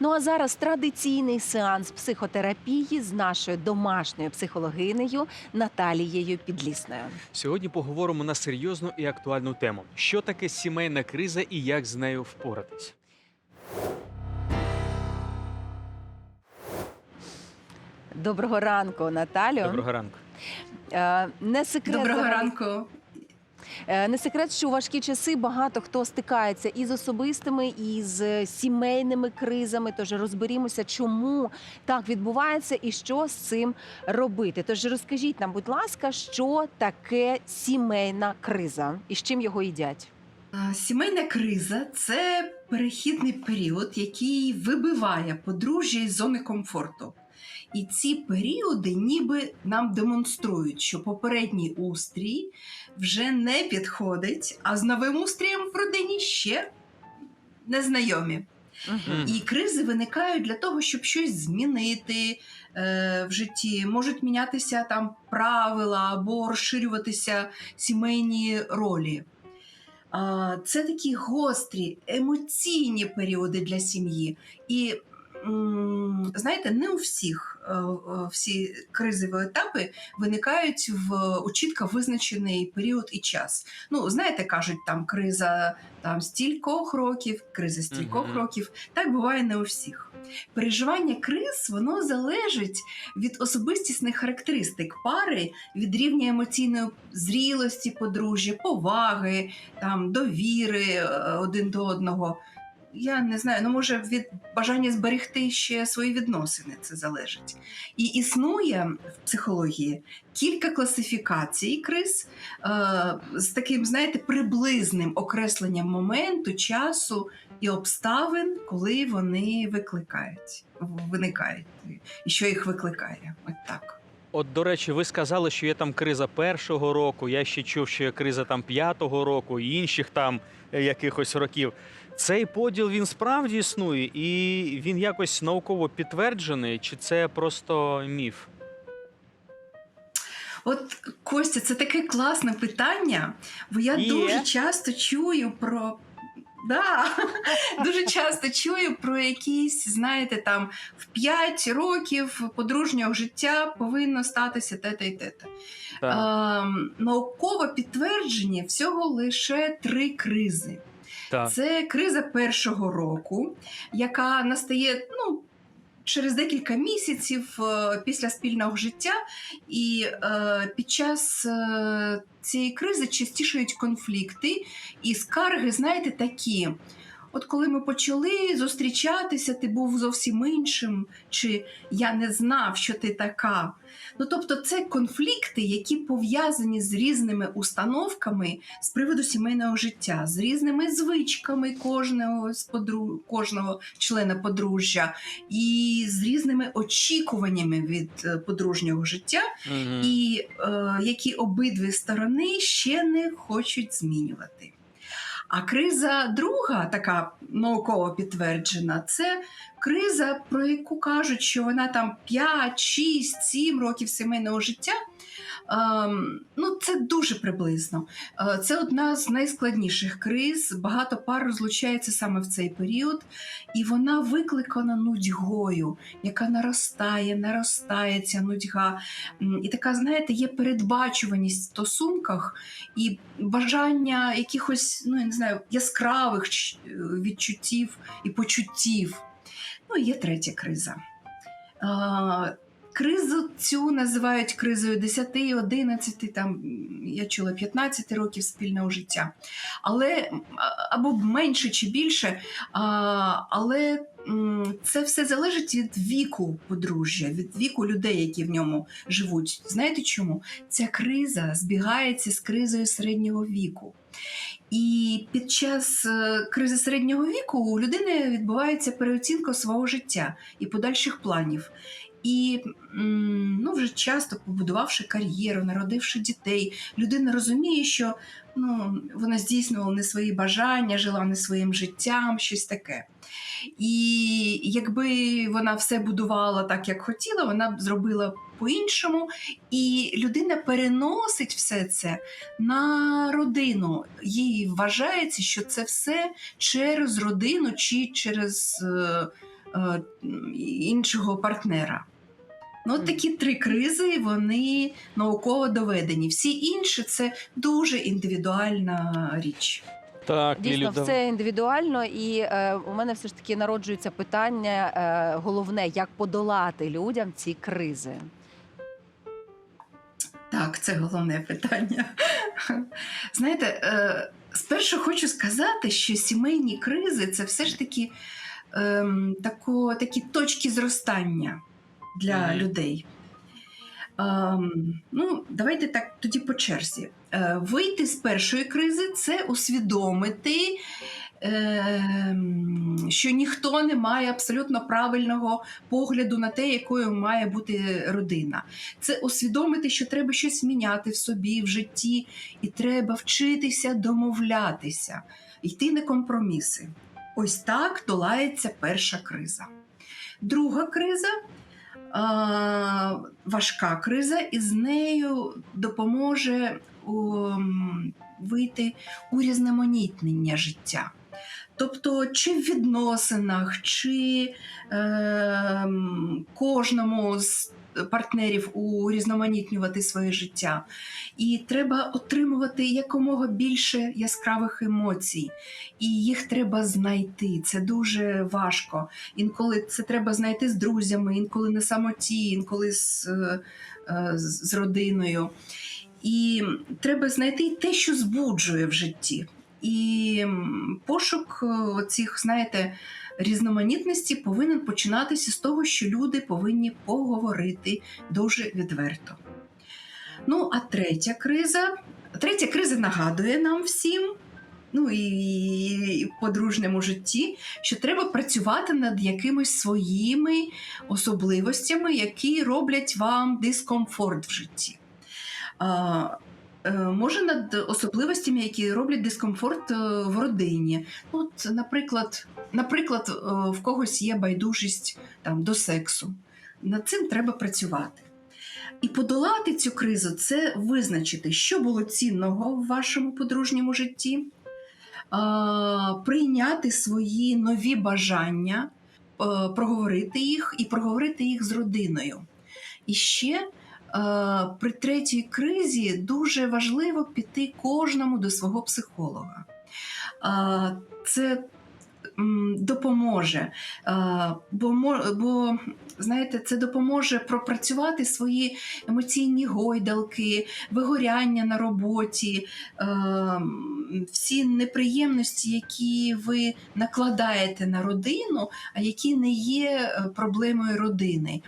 Ну а зараз традиційний сеанс психотерапії з нашою домашньою психологинею Наталією Підлісною. Сьогодні поговоримо на серйозну і актуальну тему: що таке сімейна криза і як з нею впоратись. Доброго ранку, Наталю. Доброго ранку. Е, Не секрет Доброго ранку. Е, Не секрет, що у важкі часи багато хто стикається і з особистими, і з сімейними кризами. Тож розберімося, чому так відбувається і що з цим робити. Тож розкажіть нам, будь ласка, що таке сімейна криза і з чим його їдять? Сімейна криза це перехідний період, який вибиває подружжя із зони комфорту. І ці періоди ніби нам демонструють, що попередній устрій вже не підходить, а з новим устрієм в родині ще незнайомі. Мгм. І кризи виникають для того, щоб щось змінити е, в житті. Можуть мінятися там правила або розширюватися сімейні ролі. А, Це такі гострі, емоційні періоди для сім'ї. І знаєте, не у всіх е, е, всі кризові етапи виникають в у чітко визначений період і час. Ну, знаєте, кажуть, там криза там стількох років, криза стількох Мгм. років. Так буває не у всіх. Переживання криз воно залежить від особистісних характеристик пари, від рівня емоційної зрілості подружжя, поваги, там, довіри е, один до одного. Я не знаю, ну може від бажання зберегти ще свої відносини це залежить. І існує в психології кілька класифікацій криз е, з таким, знаєте, приблизним окресленням моменту, часу і обставин, коли вони викликають, виникають, і що їх викликає. От так. От, до речі, ви сказали, що є там криза першого року. Я ще чув, що є криза там п'ятого року і інших там е, якихось років. Цей поділ він справді існує, і він якось науково підтверджений, чи це просто міф? От Костя, це таке класне питання, бо я Є. дуже часто чую про. Да, дуже часто чую про якісь, знаєте, там в 5 років подружнього життя повинно статися те-те і те-те. Так, Ем, науково підтверджені всього лише три кризи. так. Це криза першого року, яка настає через декілька місяців е, після спільного життя, і е, під час е, цієї кризи частішають конфлікти і скарги, знаєте, такі. От коли ми почали зустрічатися, ти був зовсім іншим, чи я не знав, що ти така. Ну тобто, це конфлікти, які пов'язані з різними установками з приводу сімейного життя, з різними звичками кожного з подру... кожного члена подружжя, і з різними очікуваннями від е, подружнього життя, Мгм. і е, які обидві сторони ще не хочуть змінювати. А криза друга, така науково підтверджена, це криза, про яку кажуть, що вона там 5, 6, 7 років сімейного життя. Ем, ну, це дуже приблизно. Е, Це одна з найскладніших криз. Багато пар розлучається саме в цей період, і вона викликана нудьгою, яка наростає, наростає ця нудьга. І така, знаєте, є передбачуваність в стосунках і бажання якихось, ну я не знаю, яскравих відчуттів і почуттів. Ну, є третя криза. Кризу цю називають кризою 10, 11, там я чула 15 років спільного життя. Але або менше чи більше, але це все залежить від віку подружжя, від віку людей, які в ньому живуть. Знаєте чому? Ця криза збігається з кризою середнього віку. І під час е, кризи середнього віку у людини відбувається переоцінка свого життя і подальших планів. І ну, вже часто побудувавши кар'єру, народивши дітей, людина розуміє, що ну, вона здійснювала не свої бажання, жила не своїм життям, щось таке. І якби вона все будувала так, як хотіла, вона б зробила по-іншому. І людина переносить все це на родину. Їй вважається, що це все через родину чи через е, е, іншого партнера. Ну, от такі три кризи вони науково доведені. Всі інші це дуже індивідуальна річ. Так, Дійсно, Лілю, дав- все індивідуально, і е, у мене все ж таки народжується питання е, головне, як подолати людям ці кризи. Так, це головне питання. Знаєте, е, спершу хочу сказати, що сімейні кризи це все ж таки ем, тако, такі точки зростання для людей. Ем, ну, давайте так тоді по черзі. Е, вийти з першої кризи це усвідомити, ем, що ніхто не має абсолютно правильного погляду на те, якою має бути родина це усвідомити, що треба щось міняти в собі, в житті, і треба вчитися домовлятися, йти на компроміси. Ось так долається перша криза. Друга криза важка криза, і з нею допоможе вийти у різноманітнення життя. Тобто, чи в відносинах, чи е, кожному з партнерів урізноманітнювати своє життя. І треба отримувати якомога більше яскравих емоцій, і їх треба знайти. Це дуже важко. Інколи це треба знайти з друзями, інколи на самоті, інколи з, е, е, з родиною. І треба знайти те, що збуджує в житті. І пошук е, цих, знаєте, різноманітності повинен починатися з того, що люди повинні поговорити дуже відверто. Ну, а третя криза. Третя криза нагадує нам всім, ну і, в подружньому житті, що треба працювати над якимись своїми особливостями, які роблять вам дискомфорт в житті. Е, Може, над особливостями, які роблять дискомфорт е, в родині. Ну, От, наприклад, наприклад, е, в когось є байдужість там, до сексу. Над цим треба працювати. І подолати цю кризу це визначити, що було цінного в вашому подружньому житті, прийняти свої нові бажання, проговорити їх і проговорити їх з родиною. І ще при третій кризі дуже важливо піти кожному до свого психолога. Це допоможе, бо, бо знаєте, це допоможе пропрацювати свої емоційні гойдалки, вигоряння на роботі, всі неприємності, які ви накладаєте на родину, а які не є е, проблемою родини.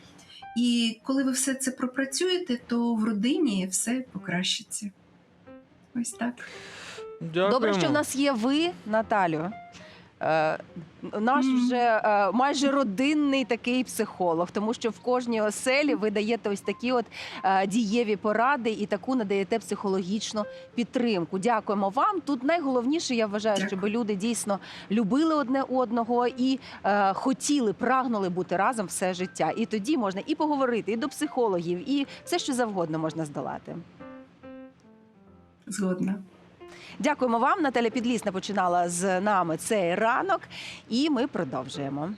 І коли ви все це пропрацюєте, то в родині все покращиться. Ось так. Дякуємо. Добре, що в нас є ви, Наталю. Е, Наш вже е, майже родинний такий психолог, тому що в кожній оселі ви даєте ось такі от е, дієві поради і таку надаєте психологічну підтримку. Дякуємо вам. Тут найголовніше, я вважаю, щоб люди дійсно любили одне одного і хотіли, прагнули бути разом все життя. І тоді можна і поговорити, і до психологів, і все, що завгодно можна здолати. Згодна. Дякуємо вам. Наталя Підлісна починала з нами цей ранок, і ми продовжуємо.